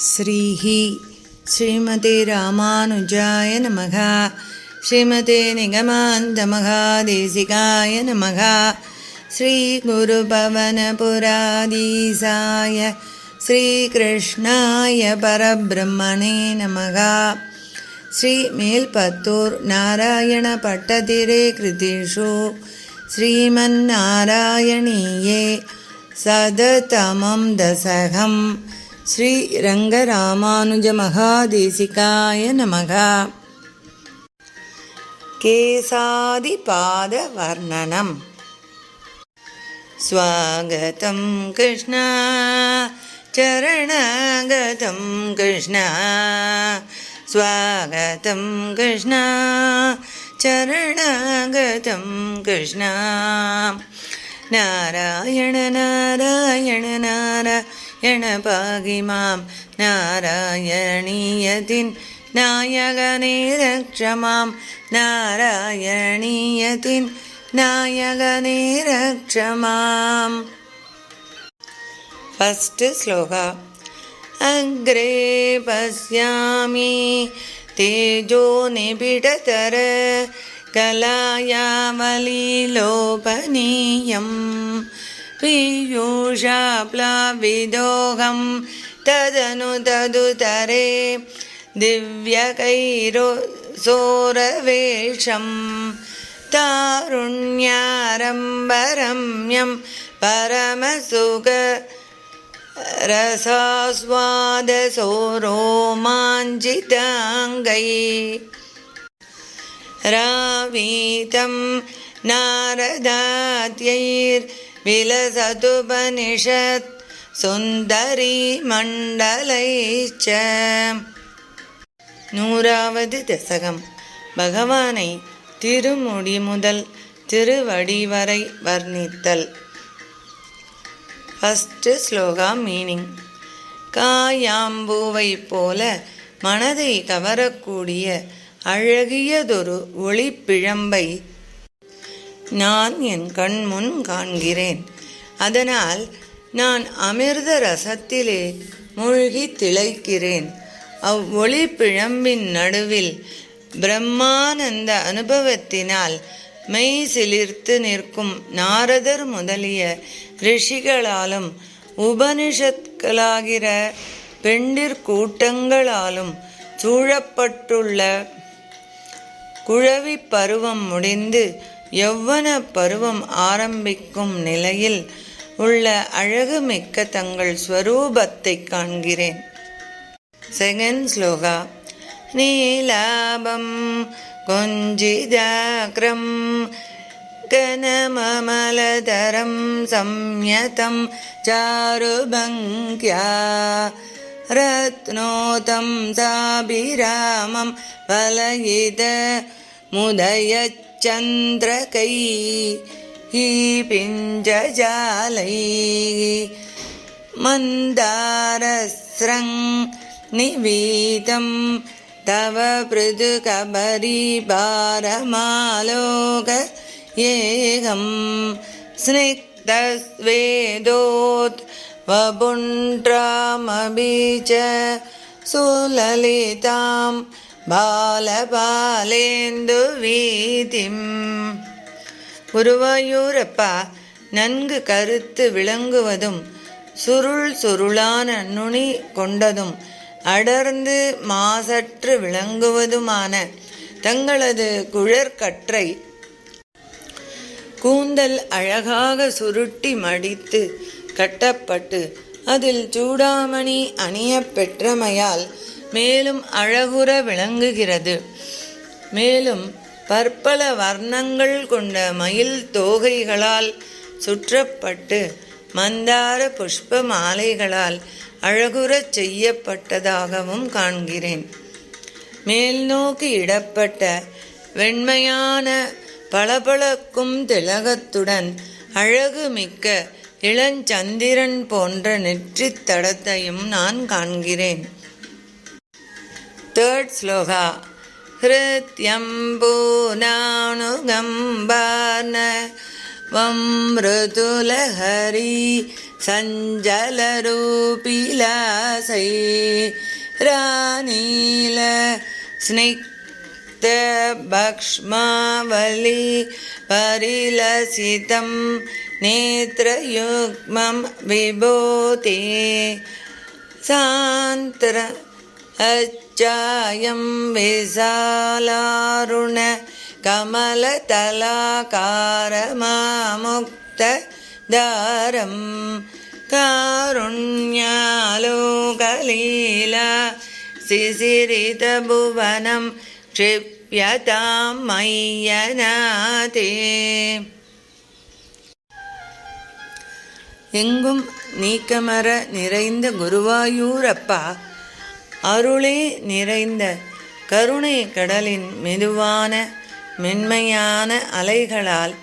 श्रीः। श्रीमते रामानुजाय नमः। श्रीमते निगमान्तमहादेशिकाय नमः। श्रीगुरुपवनपुराधीसाय श्रीकृष्णाय परब्रह्मणे नमः। श्रीमेल्पत्तूर् नारायणपट्टतिरे कृतिषु श्रीमन्नारायणीये सदतमं दशकं श्रीरङ्गरामानुजमहादेशिकाय नमः। केसादिपादवर्णनम्। स्वागतं कृष्ण। चरणागतं कृष्ण। स्वागतं कृष्ण। चरणागतं कृष्ण। नारायण नारायण नारायण पाहि मां नारायणीयतिन् नायकने रक्ष मां नारायणीयतिन् नायकने रक्ष माम् फस्ट् श्लोक अग्रे पश्यामि तेजो निबिडतर कलायावलीलोपनीयं पीयूषाप्लाविदोहं तदनु तदुतरे दिव्यकैरो सोरवेषं तारुण्यारम्बरम्यं परमसुख रसास्वादसोरोमाञ्जिताङ्गै रावीतं नारदात्यैर्विलसतुपनिषत् சுந்தரி மண்டலைச்ச. நூறாவது தசகம். பகவானை திருமுடி முதல் திருவடி வரை வர்ணித்தல். ஃபஸ்ட்டு ஸ்லோகா மீனிங் காயாம்பூவை போல மனதை கவரக்கூடிய அழகியதொரு ஒளிப்பிழம்பை நான் என் கண்முன் காண்கிறேன். அதனால் நான் அமிர்த ரசத்திலே மூழ்கி திளைக்கிறேன். அவ்வொளி பிழம்பின் நடுவில் பிரம்மானந்த அனுபவத்தினால் மெய் சிலிர்த்து நிற்கும் நாரதர் முதலிய ரிஷிகளாலும் உபனிஷத்களாகிற பெண்டிற் கூட்டங்களாலும் சூழப்பட்டுள்ள குழவி பருவம் முடிந்து யௌவன பருவம் ஆரம்பிக்கும் நிலையில் உள்ள அழகுமிக்க தங்கள் ஸ்வரூபத்தை காண்கிறேன். செகண்ட் ஸ்லோகா நீலாபம் குஞ்சிதாக்ரம் கனமமலதரம் சம்யதம் சாருபங்க்யா ரத்னோதம் சாபிராமம் வலயித முதயச் मुदयच्चन्द्रकैः पिञ्जजालैः मन्दारस्रं निवीतं तव येगं स्निग्धस्वेदोत् वपुण्ड्रामपि च सुललितां பாலபாலேந்து வீதிம். குருவாயூரப்பா நன்கு கருத்து விளங்குவதும் சுருள் சுருளான நுனி கொண்டதும் அடர்ந்து மாசற்று விளங்குவதுமான தங்களது குழற்கற்றை கூந்தல் அழகாக சுருட்டி மடித்து கட்டப்பட்டு அதில் சூடாமணி அணிய பெற்றமையால் மேலும் அழகுற விளங்குகிறது. மேலும் பற்பல வர்ணங்கள் கொண்ட மயில் தோகைகளால் சுற்றப்பட்டு மந்தார புஷ்ப மாலைகளால் அழகுறச் செய்யப்பட்டதாகவும் காண்கிறேன். மேல் நோக்கி இடப்பட்ட வெண்மையான பளபளக்கும் திலகத்துடன் அழகு மிக்க இளஞ்சந்திரன் போன்ற நெற்றித் தடத்தையும் நான் காண்கிறேன். third sloka हृत्यम्बूनानुगम्बान वं मृदुलहरी सञ्जलरूपिलासै रानील स्निग्धभक्ष्मावली परिलसितं नेत्रयुग्मं विभूते सान्त्र अच्छायं विशालारुण कमलतलाकारमामुक्तदारं कारुण्यालोकलीला शिशिरितभुवनं क्षिप्यतां मय्यनाथे எங்கும் நீக்கமர நிறைந்த குருவாயூரப்பா அருளே நிறைந்த கருணை கடலின் மெதுவான மென்மையான அலைகளால்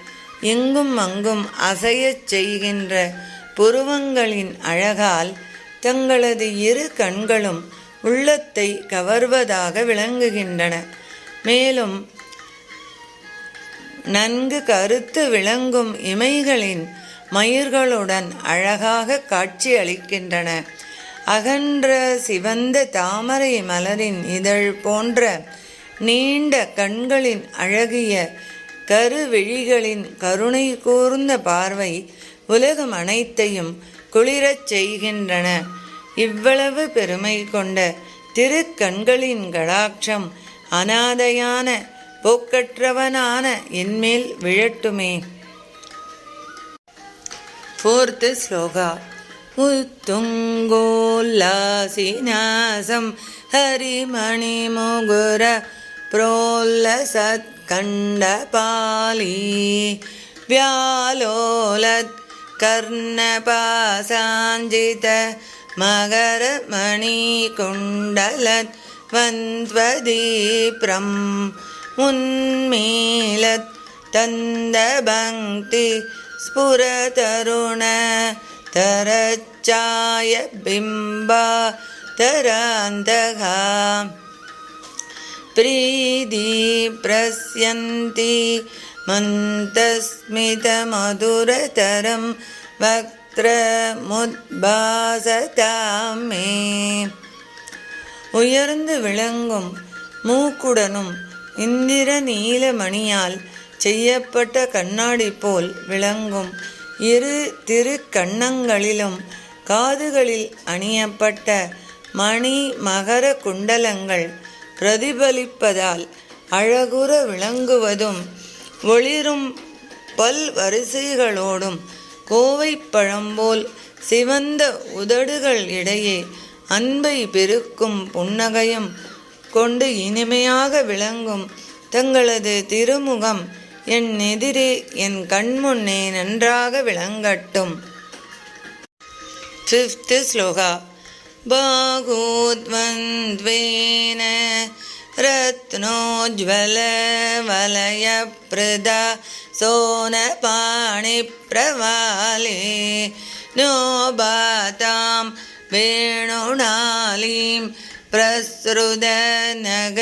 எங்கும் அங்கும் அசையச் செய்கின்ற புருவங்களின் அழகால் தங்களது இரு கண்களும் உள்ளத்தை கவர்வதாக விளங்குகின்றன. மேலும் நன்கு கருத்து விளங்கும் இமைகளின் மயிர்களுடன் அழகாக காட்சியளிக்கின்றன. அகன்ற சிவந்த தாமரை மலரின் இதழ் போன்ற நீண்ட கண்களின் அழகிய கருவிழிகளின் கருணை கூர்ந்த பார்வை உலகம் அனைத்தையும் குளிரச் செய்கின்றன. இவ்வளவு பெருமை கொண்ட திருக்கண்களின் கடாட்சம் அனாதையான போக்கற்றவனான என்மேல் விழட்டுமே. ஃபோர்த்து ஸ்லோகா. മുത്തുങ്കോല്ലാസിനാസം ഹരിമണിമുകുര പ്രോല്ലസത്കണ്ഠപാലീ വ്യാലോലത് കർണപാസാഞ്ചിത മകരമണികുണ്ടലത് വന്ദ്വദീപ്രം മുന്മീലത് തന്ദഭക്തി സ്ഫുരതരുണ तरच्चाय बिम्बा तरान्तघा प्रीति प्रस्यन्ति मन्तस्मितमधुरतरं वक्त्रमुद्भासतां मे உயர்ந்து விளங்கும் மூக்குடனும் இந்திர நீலமணியால் செய்யப்பட்ட கண்ணாடி போல் விளங்கும் இரு திரு கண்ணங்களிலும் காதுகளில் அணியப்பட்ட மணி மகர குண்டலங்கள் பிரதிபலிப்பதால் அழகுற விளங்குவதும் ஒளிரும் பல் வரிசைகளோடும் கோவை பழம்போல் சிவந்த உதடுகள் இடையே அன்பை பெருக்கும் புன்னகையும் கொண்டு இனிமையாக விளங்கும் தங்களது திருமுகம் என் எதிரே என் கண்முன்னே நன்றாக விளங்கட்டும் ஃபிஃப்த்து ஸ்லோகா बाहूद्वन्द्वेन रत्नोज्ज्वलवलयप्रदा सोनपाणिप्रवाले नो बातां वेणुनालीं प्रसृदनग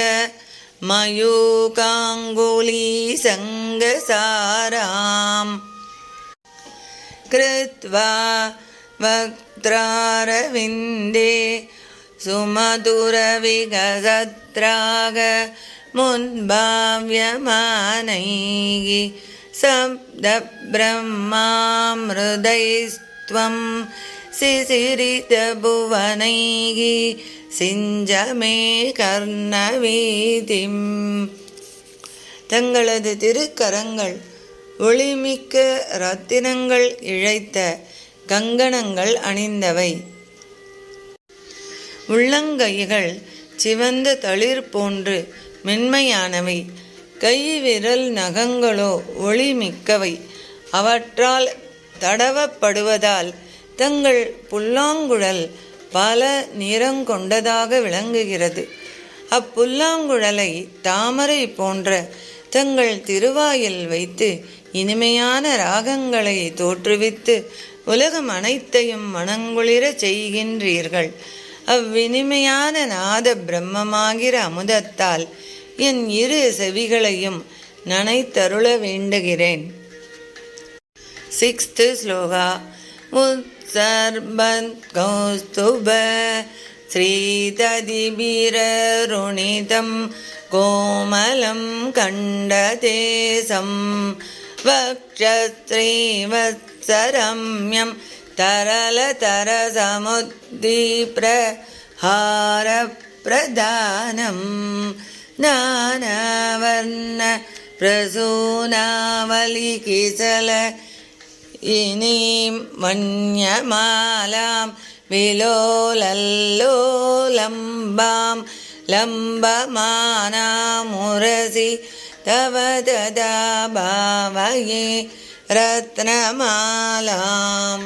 मयूकाङ्गुलीसङ्गसारां कृत्वा वक्त्रारविन्दे सुमधुरविगस्रागमुन्भाव्यमानैः शब्दब्रह्मा शब्दब्रह्मामृदैस्त्वं शिशिरितभुवनैः சிஞ்சமே கர்ணவீதிம். தங்களது திருக்கரங்கள் ஒளிமிக்க ரத்தினங்கள் இழைத்த கங்கணங்கள் அணிந்தவை. உள்ளங்கைகள் சிவந்த தளிர் போன்று மென்மையானவை. கை விரல் நகங்களோ ஒளிமிக்கவை. அவற்றால் தடவப்படுவதால் தங்கள் புல்லாங்குழல் பல நிறங்கொண்டதாக விளங்குகிறது. அப்புல்லாங்குழலை தாமரை போன்ற தங்கள் திருவாயில் வைத்து இனிமையான ராகங்களை தோற்றுவித்து உலகம் அனைத்தையும் மனங்குளிர செய்கின்றீர்கள். அவ்வினிமையான நாத பிரம்மமாகிற அமுதத்தால் என் இரு செவிகளையும் நனைத்தருள வேண்டுகிறேன். சிக்ஸ்த்து ஸ்லோகா सर्बत्कौस्तुभ श्रीतदिभिररुणितं कोमलं कण्डदेशं वक्षश्रीवत्सरम्यं तरलतरसमुद्दीप्रहारप्रदानं नानावर्ण ഇനിയും മഞ്ഞമാലാം വിലോലല്ലോലംബാം ലംബമാനാമുരസി തവ ദദാഭാവയേ ரத்னமாலாம்.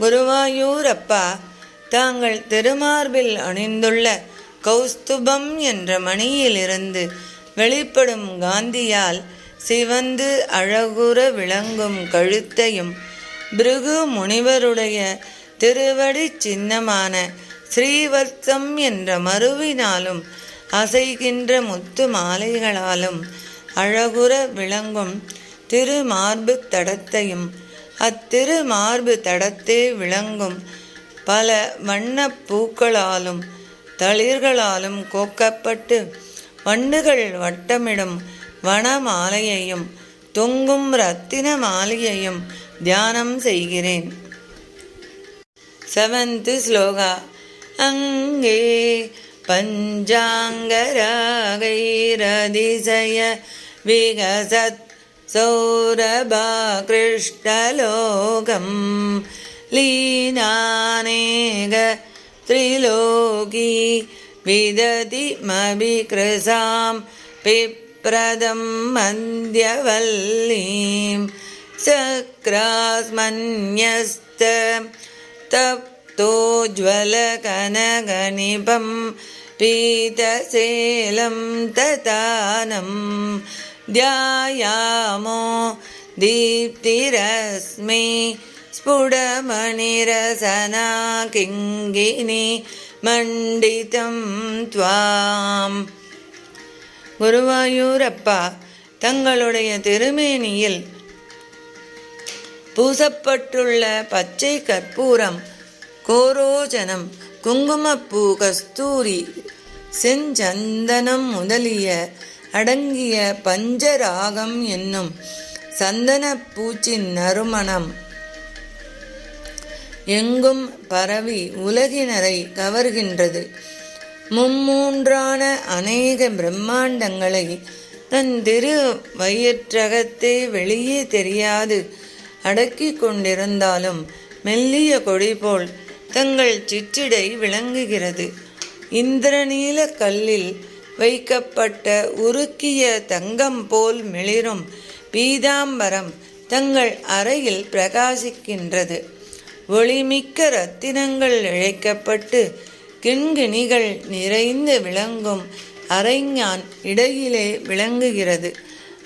குருவாயூரப்பா தாங்கள் திருமார்பில் அணிந்துள்ள கௌஸ்துபம் என்ற மணியிலிருந்து வெளிப்படும் காந்தியால் சிவந்து அழகுற விளங்கும் கழுத்தையும் பிருகு முனிவருடைய திருவடி சின்னமான ஸ்ரீவத்சம் என்ற மருவினாலும் அசைகின்ற முத்து மாலைகளாலும் அழகுற விளங்கும் திருமார்பு தடத்தையும் அத்திருமார்பு தடத்தே விளங்கும் பல வண்ணப் பூக்களாலும் தளிர்களாலும் கோக்கப்பட்டு வண்டுகள் வட்டமிடும் வனமாலையையும் தொங்கும் ரத்தின மாலையையும் தியானம் செய்கிறேன் செவன்த் ஸ்லோகா அங்கே பஞ்சாங்கராகைரதிசய விகசத் सौरभाकृष्टलोकं लीनानेक त्रिलोकी विदतिमभिकृसां प्रदं मन्द्यवल्लीं चक्रास्मन्यस्त ज्वलकनगणिपं पीतशेलं ततानं ध्यायामो दीप्तिरस्मि स्फुटमणिरसनाकिङ्गिनि मण्डितं त्वाम् குருவாயூரப்பா தங்களுடைய திருமேனியில் பூசப்பட்டுள்ள பச்சை கற்பூரம் கோரோஜனம் குங்குமப்பூ கஸ்தூரி செஞ்சந்தனம் முதலிய அடங்கிய பஞ்சராகம் என்னும் சந்தன பூச்சின் நறுமணம். எங்கும் பரவி உலகினரை கவர்கின்றது. மும்மூன்றான அநேக பிரம்மாண்டங்களை தன் திரு வயிற்றகத்தே வெளியே தெரியாது. அடக்கி கொண்டிருந்தாலும் மெல்லிய கொடி போல் தங்கள் சிற்றிடை விளங்குகிறது. இந்திரநீல கல்லில் வைக்கப்பட்ட உருக்கிய தங்கம் போல் மிளிரும் பீதாம்பரம் தங்கள் அறையில் பிரகாசிக்கின்றது. ஒளிமிக்க ரத்தினங்கள் இழைக்கப்பட்டு கிண்கிணிகள் நிறைந்து விளங்கும் அரைஞான் இடையிலே விளங்குகிறது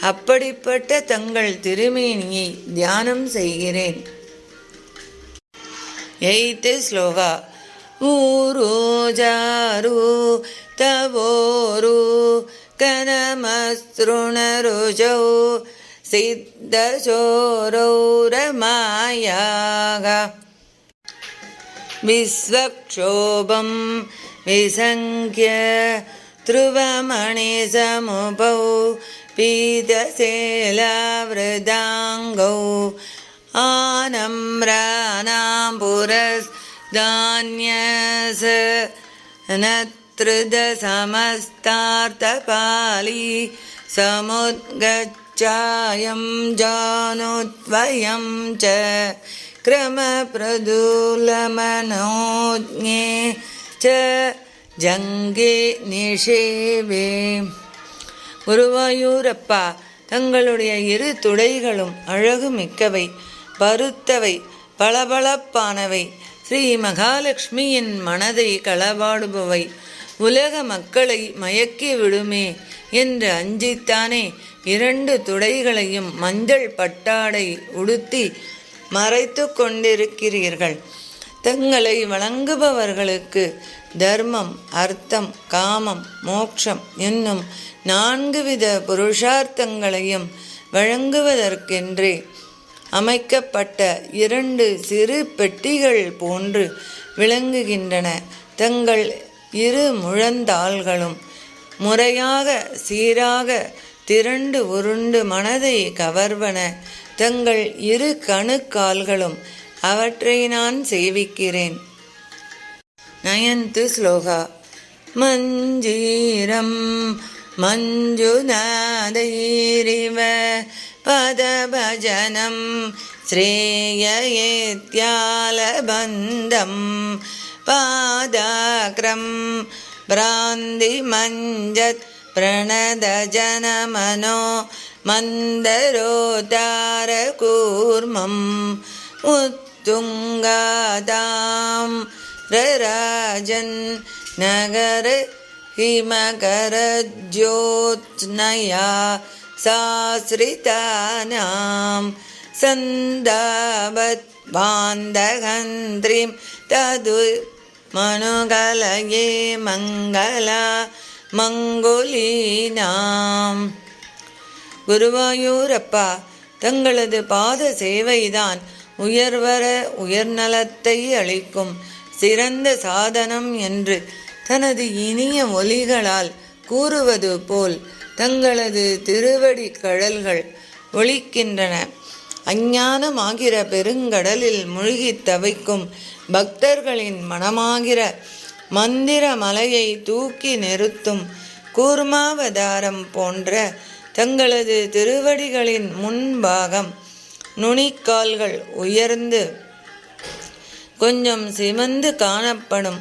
அப்படிப்பட்ட தங்கள் திருமேனியை தியானம் செய்கிறேன் எய்த்து ஸ்லோகா ಊರು ಜಾರು ತವೋರು ಕನಮಸೃಣರುಜೌ ಸಿದ್ಧಶೋರೌರಮಾಯಾಗ विश्वक्षोभं विसङ्ख्य ध्रुवमणिसमुभौ पीतशेलावृदाङ्गौ आनम्राणां पुरस्धान्यस नत्रुदसमस्तार्तपाली समुद्गच्छायं जानुद्वयं च क्रमप्रदुलमनोज्ञे च ஜங்கே நிஷேவே குருவாயூரப்பா தங்களுடைய இரு துடைகளும் அழகு மிக்கவை பருத்தவை பளபளப்பானவை ஸ்ரீ மகாலட்சுமியின் மனதை களவாடுபவை உலக மக்களை மயக்கி விடுமே என்று அஞ்சித்தானே இரண்டு துடைகளையும் மஞ்சள் பட்டாடை உடுத்தி மறைத்து கொண்டிருக்கிறீர்கள். தங்களை வழங்குபவர்களுக்கு தர்மம் அர்த்தம் காமம் மோட்சம் என்னும் நான்கு வித புருஷார்த்தங்களையும் வழங்குவதற்கென்றே அமைக்கப்பட்ட இரண்டு சிறு பெட்டிகள் போன்று விளங்குகின்றன. தங்கள் இரு முழந்தாள்களும் முறையாக சீராக திரண்டு உருண்டு மனதை கவர்வன தங்கள் இரு கணுக்கால்களும் அவற்றை நான் சேவிக்கிறேன் நயந்து ஸ்லோகா மஞ்சீரம் மஞ்சுநாதைரிவ பதபஜனம் श्रेययेत्यालबन्धं पादाक्रं भ्रान्तिमञ्जत् प्रणदजनमनो मन्दरोदारकूर्मम् उत्तुङ्गादां रराजन् नगर हिमकरज्योत्स्नया साश्रितानां सन्दावत् बान्धहन्त्रीं तदु मनुगलये मङ्गला மங்குலீனாம் குருவாயூரப்பா தங்களது பாத சேவைதான் உயர்வர உயர்நலத்தை அளிக்கும் சிறந்த சாதனம் என்று தனது இனிய ஒலிகளால் கூறுவது போல் தங்களது திருவடி கழல்கள் ஒழிக்கின்றன அஞ்ஞானமாகிற பெருங்கடலில் மூழ்கித் தவிக்கும் பக்தர்களின் மனமாகிற மந்திர மலையை தூக்கி நிறுத்தும் கூர்மாவதாரம் போன்ற தங்களது திருவடிகளின் முன்பாகம் நுனிக்கால்கள் உயர்ந்து கொஞ்சம் சிமந்து காணப்படும்.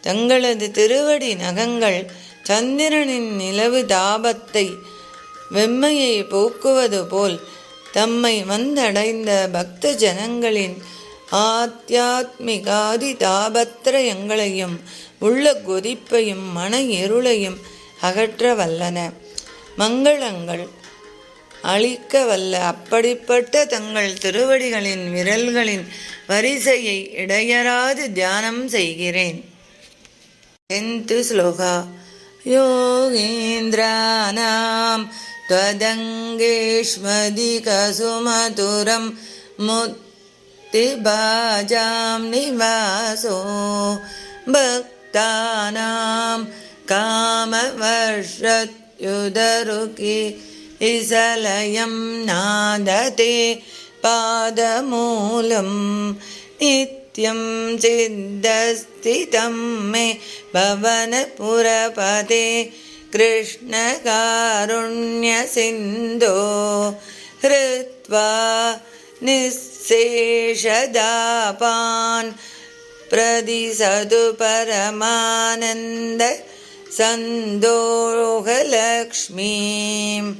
தங்களது திருவடி நகங்கள் சந்திரனின் நிலவு தாபத்தை வெம்மையை போக்குவது போல் தம்மை வந்தடைந்த பக்த ஜனங்களின் ஆத்தியாத்மிகாதி தாபத்திரயங்களையும் உள்ள கொதிப்பையும் மன இருளையும் அகற்ற வல்லன மங்களங்கள் அளிக்க வல்ல அப்படிப்பட்ட தங்கள் திருவடிகளின் விரல்களின் வரிசையை இடையராது தியானம் செய்கிறேன் டென்த்து ஸ்லோகா योगीन्द्राणां त्वदङ्गेष्मदिकसुमधुरं मुक्तिभाजां निवासो भक्तानां कामवर्षत्युदरुकि इसलयं नादते पादमूलं नित्यं सिद्धस्थितं मे भवनपुरपदे कृष्णकारुण्यसिन्धो हृत्वा निःशेषदापान् प्रदिशतु परमानन्द சந்தோகலக்ஷ்மீம்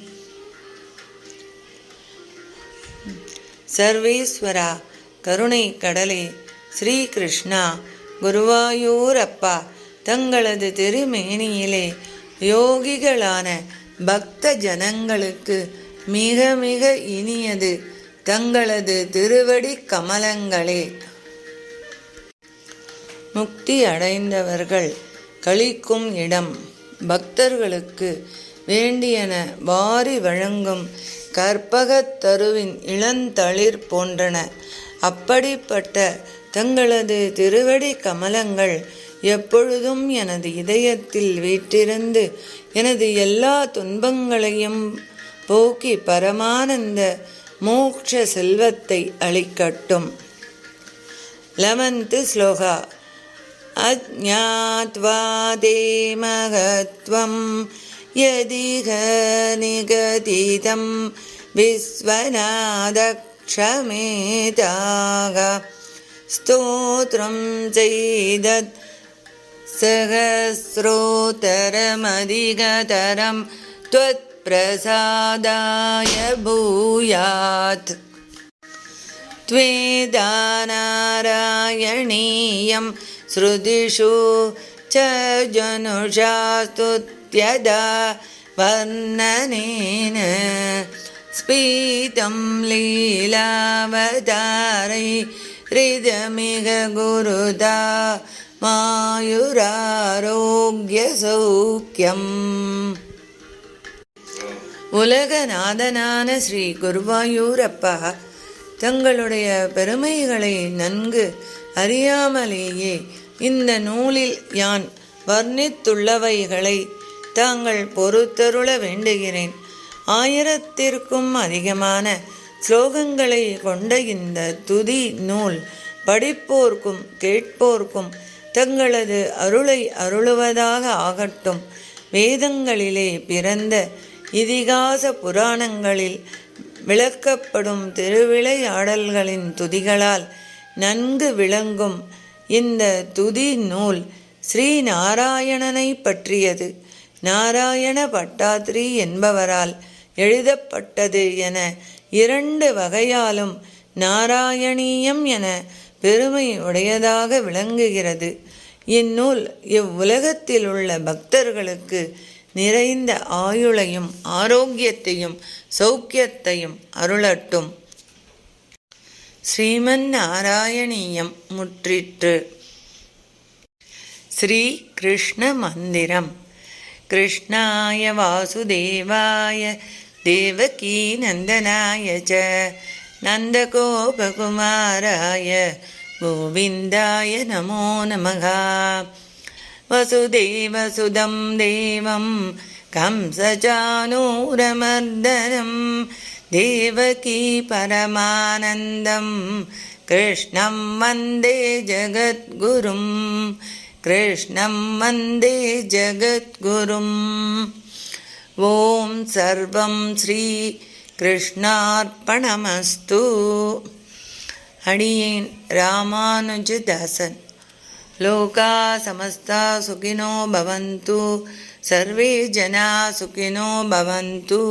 சர்வேஸ்வரா கருணை கடலே ஸ்ரீகிருஷ்ணா குருவாயூரப்பா தங்களது திருமேனியிலே யோகிகளான பக்த ஜனங்களுக்கு மிக மிக இனியது தங்களது திருவடி கமலங்களே. முக்தி அடைந்தவர்கள் கழிக்கும் இடம். பக்தர்களுக்கு வேண்டியன வாரி வழங்கும் கற்பகத் தருவின் இளந்தளிர் போன்றன. அப்படிப்பட்ட தங்களது திருவடி கமலங்கள் எப்பொழுதும் எனது இதயத்தில் வீற்றிருந்து எனது எல்லா துன்பங்களையும் போக்கி பரமானந்த மோக்ஷ செல்வத்தை அளிக்கட்டும். லெவன்த்து ஸ்லோகா. अज्ञात्वा ते महत्त्वं यदिह निगदितं विश्वनादक्षमेताः स्तोत्रं चैदत् सहस्रोत्तरमधिकतरं त्वत्प्रसादाय भूयात्। त्वेदानारायणीयं श्रुतिषु च जनुषा स्तुत्यदा वर्णनेन स्फीतं लीलावतारै हृदमिह गुरुदा மாயுராரோக்கியசௌக்கியம் உலகநாதனான ஸ்ரீ குருவாயூரப்பா தங்களுடைய பெருமைகளை நன்கு அறியாமலேயே இந்த நூலில் யான் வர்ணித்துள்ளவைகளை தாங்கள் பொறுத்தருள வேண்டுகிறேன். ஆயிரத்திற்கும் அதிகமான ஸ்லோகங்களை கொண்ட இந்த துதி நூல் படிப்போர்க்கும் கேட்போர்க்கும் தங்களது அருளை அருளுவதாக ஆகட்டும். வேதங்களிலே பிறந்த இதிகாச புராணங்களில் விளக்கப்படும் திருவிளையாடல்களின் துதிகளால் நன்கு விளங்கும் இந்த துதி நூல் ஸ்ரீ நாராயணனை பற்றியது. நாராயண பட்டாத்ரி என்பவரால் எழுதப்பட்டது என இரண்டு வகையாலும் நாராயணீயம் என பெருமை உடையதாக விளங்குகிறது. இந்நூல் இவ்வுலகத்தில் உள்ள பக்தர்களுக்கு நிறைந்த ஆயுளையும் ஆரோக்கியத்தையும் சௌக்கியத்தையும் அருளட்டும். ஸ்ரீமன் நாராயணீயம் முற்றிற்று ஸ்ரீ கிருஷ்ண மந்திரம் கிருஷ்ணாய வாசுதேவாய தேவகீ நந்தனாய ச நந்தகோபகுமாராய கோவிந்தாய நமோ நமः वसुदेवसुदं देवं कंसचानूरमर्दनं देवकी परमानन्दं कृष्णं वन्दे जगद्गुरुं कृष्णं वन्दे जगद्गुरुम् ॐ सर्वं श्रीकृष्णार्पणमस्तु अडियेन् रामानुजदासन् लोका समस्ता सुखिनो भवन्तु सर्वे जना सुखिनो भवन्तु